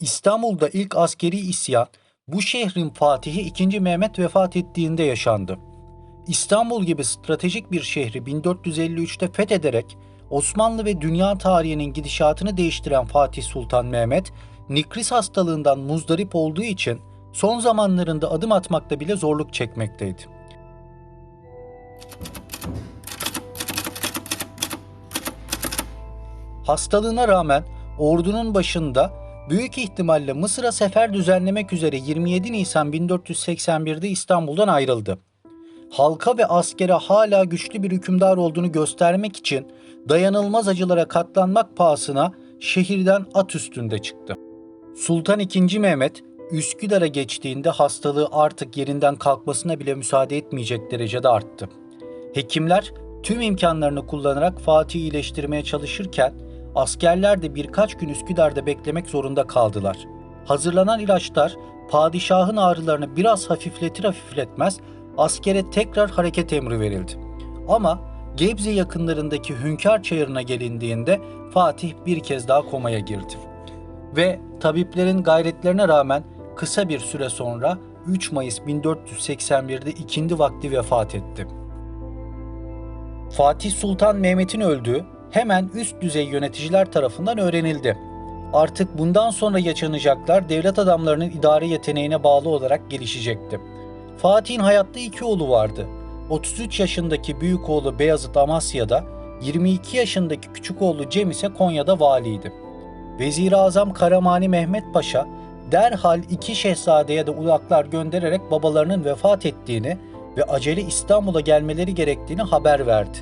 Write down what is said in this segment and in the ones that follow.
İstanbul'da ilk askeri isyan bu şehrin fatihi 2. Mehmet vefat ettiğinde yaşandı. İstanbul gibi stratejik bir şehri 1453'te fethederek Osmanlı ve dünya tarihinin gidişatını değiştiren Fatih Sultan Mehmet, Nikris hastalığından muzdarip olduğu için son zamanlarında adım atmakta bile zorluk çekmekteydi. Hastalığına rağmen ordunun başında büyük ihtimalle Mısır'a sefer düzenlemek üzere 27 Nisan 1481'de İstanbul'dan ayrıldı. Halka ve askere hala güçlü bir hükümdar olduğunu göstermek için dayanılmaz acılara katlanmak pahasına şehirden at üstünde çıktı. Sultan II. Mehmet Üsküdar'a geçtiğinde hastalığı artık yerinden kalkmasına bile müsaade etmeyecek derecede arttı. Hekimler tüm imkanlarını kullanarak Fatih'i iyileştirmeye çalışırken askerler de birkaç gün Üsküdar'da beklemek zorunda kaldılar. Hazırlanan ilaçlar padişahın ağrılarını biraz hafifletir hafifletmez askere tekrar hareket emri verildi. Ama Gebze yakınlarındaki Hünkar Çayırı'na gelindiğinde Fatih bir kez daha komaya girdi. Ve tabiplerin gayretlerine rağmen kısa bir süre sonra 3 Mayıs 1481'de ikindi vakti vefat etti. Fatih Sultan Mehmet'in öldüğü hemen üst düzey yöneticiler tarafından öğrenildi. Artık bundan sonra yaşanacaklar devlet adamlarının idare yeteneğine bağlı olarak gelişecekti. Fatih'in hayatta iki oğlu vardı. 33 yaşındaki büyük oğlu Beyazıt Amasya'da, 22 yaşındaki küçük oğlu Cem ise Konya'da valiydi. Vezir-i Azam Karamani Mehmet Paşa derhal iki şehzadeye de ulaklar göndererek babalarının vefat ettiğini ve acele İstanbul'a gelmeleri gerektiğini haber verdi.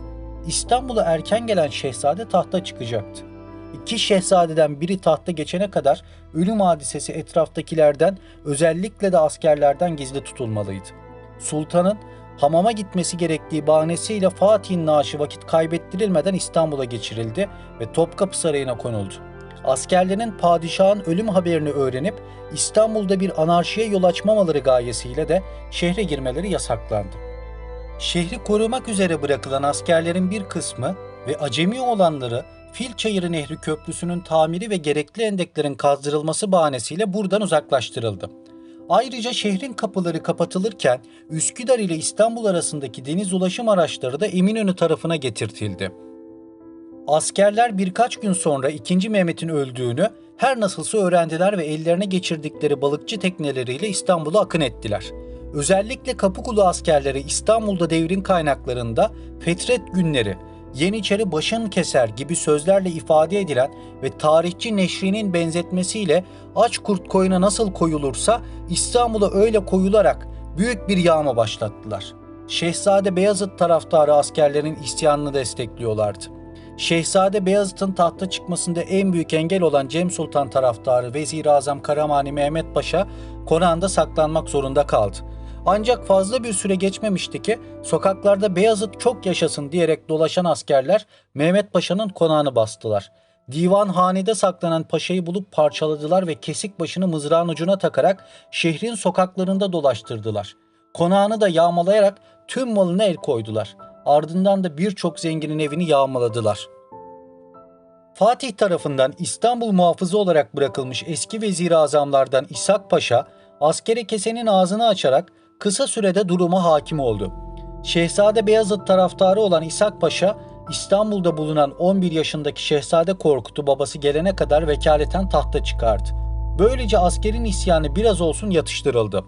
İstanbul'a erken gelen şehzade tahta çıkacaktı. İki şehzadeden biri tahta geçene kadar ölüm hadisesi etraftakilerden özellikle de askerlerden gizli tutulmalıydı. Sultanın hamama gitmesi gerektiği bahanesiyle Fatih'in naaşı vakit kaybettirilmeden İstanbul'a geçirildi ve Topkapı Sarayı'na konuldu. Askerlerin padişahın ölüm haberini öğrenip İstanbul'da bir anarşiye yol açmamaları gayesiyle de şehre girmeleri yasaklandı. Şehri korumak üzere bırakılan askerlerin bir kısmı ve acemi olanları Filçayırı Nehri Köprüsü'nün tamiri ve gerekli endeklerin kazdırılması bahanesiyle buradan uzaklaştırıldı. Ayrıca şehrin kapıları kapatılırken Üsküdar ile İstanbul arasındaki deniz ulaşım araçları da Eminönü tarafına getirtildi. Askerler birkaç gün sonra 2. Mehmet'in öldüğünü her nasılsa öğrendiler ve ellerine geçirdikleri balıkçı tekneleriyle İstanbul'a akın ettiler. Özellikle Kapıkulu askerleri İstanbul'da devrin kaynaklarında Fetret günleri, Yeniçeri başın keser gibi sözlerle ifade edilen ve tarihçi Neşri'nin benzetmesiyle aç kurt koyuna nasıl koyulursa İstanbul'a öyle koyularak büyük bir yağma başlattılar. Şehzade Beyazıt taraftarı askerlerin isyanını destekliyorlardı. Şehzade Beyazıt'ın tahta çıkmasında en büyük engel olan Cem Sultan taraftarı Vezir-i Azam Karamani Mehmet Paşa konağında saklanmak zorunda kaldı. Ancak fazla bir süre geçmemişti ki sokaklarda Beyazıt çok yaşasın diyerek dolaşan askerler Mehmet Paşa'nın konağını bastılar. Divan hanede saklanan paşayı bulup parçaladılar ve kesik başını mızrağın ucuna takarak şehrin sokaklarında dolaştırdılar. Konağını da yağmalayarak tüm malına el koydular. Ardından da birçok zenginin evini yağmaladılar. Fatih tarafından İstanbul muhafızı olarak bırakılmış eski vezir-i azamlardan İshak Paşa, askere kesenin ağzını açarak kısa sürede duruma hakim oldu. Şehzade Beyazıt taraftarı olan İshak Paşa, İstanbul'da bulunan 11 yaşındaki Şehzade Korkut'u babası gelene kadar vekaleten tahta çıkardı. Böylece askerin isyanı biraz olsun yatıştırıldı.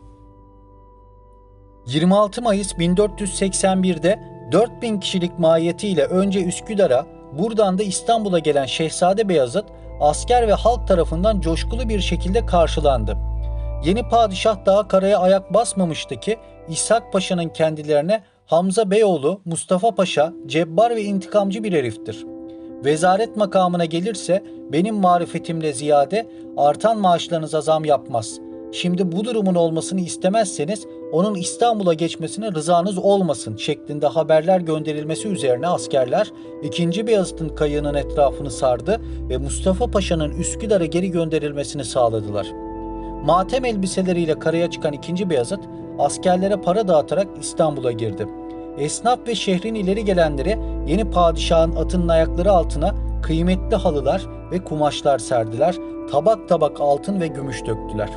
26 Mayıs 1481'de 4000 kişilik mahiyetiyle önce Üsküdar'a, buradan da İstanbul'a gelen Şehzade Beyazıt asker ve halk tarafından coşkulu bir şekilde karşılandı. Yeni padişah daha karaya ayak basmamıştı ki İshak Paşa'nın kendilerine Hamza Beyoğlu, Mustafa Paşa, cebbar ve intikamcı bir heriftir. Vezaret makamına gelirse benim marifetimle ziyade artan maaşlarınıza zam yapmaz. Şimdi bu durumun olmasını istemezseniz onun İstanbul'a geçmesine rızanız olmasın şeklinde haberler gönderilmesi üzerine askerler 2. Beyazıt'ın kayığının etrafını sardı ve Mustafa Paşa'nın Üsküdar'a geri gönderilmesini sağladılar. Matem elbiseleriyle karaya çıkan 2. Beyazıt askerlere para dağıtarak İstanbul'a girdi. Esnaf ve şehrin ileri gelenleri yeni padişahın atının ayakları altına kıymetli halılar ve kumaşlar serdiler, tabak tabak altın ve gümüş döktüler.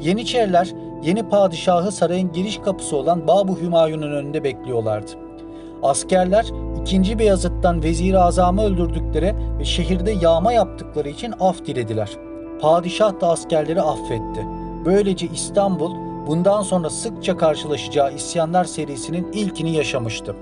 Yeniçeriler yeni padişahı sarayın giriş kapısı olan Babu Hümayun'un önünde bekliyorlardı. Askerler 2. Beyazıt'tan Vezir-i Azam'ı öldürdükleri ve şehirde yağma yaptıkları için af dilediler. Padişah da askerleri affetti. Böylece İstanbul bundan sonra sıkça karşılaşacağı isyanlar serisinin ilkini yaşamıştı.